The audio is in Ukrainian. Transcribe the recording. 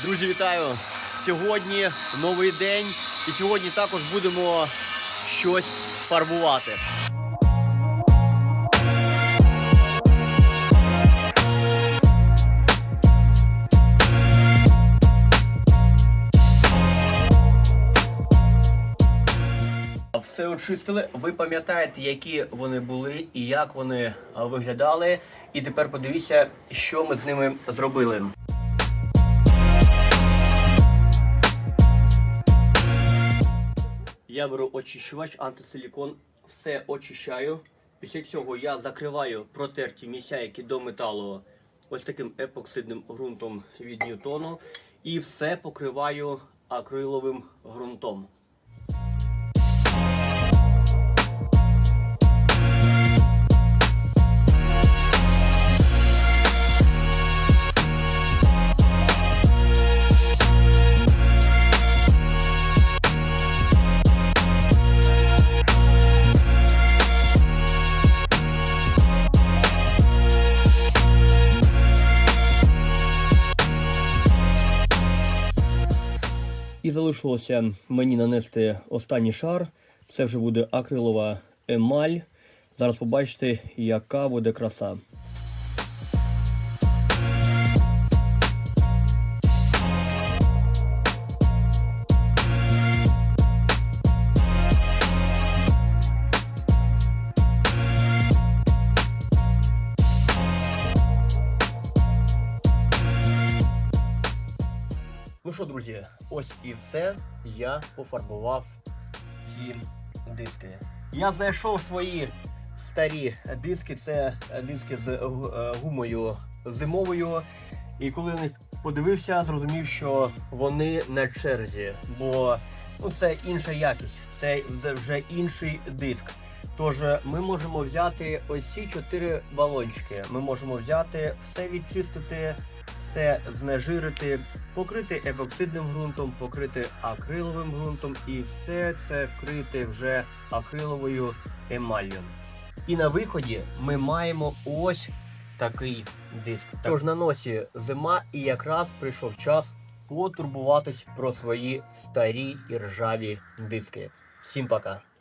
Друзі, вітаю! Сьогодні новий день, і сьогодні також будемо щось фарбувати. Все очистили. Ви пам'ятаєте, які вони були і як вони виглядали. І тепер подивіться, що ми з ними зробили. Я беру очищувач, антисилікон, все очищаю. Після цього я закриваю протерті місця, які до металу, ось таким епоксидним ґрунтом від Ньютону. І все покриваю акриловим ґрунтом. І залишилося мені нанести останній шар. Це вже буде акрилова емаль. Зараз побачите, яка буде краса. Ну що, друзі, ось і все. Я пофарбував ці диски. Я знайшов свої старі диски. Це диски з е, гумою зимовою. І коли на них подивився, зрозумів, що вони на черзі, бо ну, це інша якість, це вже інший диск. Тож ми можемо взяти ось ці чотири балончики. Ми можемо взяти все відчистити, все знежирити, покрити епоксидним ґрунтом, покрити акриловим ґрунтом і все це вкрити вже акриловою емаллю. І на виході ми маємо ось такий диск. Тож на носі зима, і якраз прийшов час потурбуватись про свої старі і ржаві диски. Всім пока!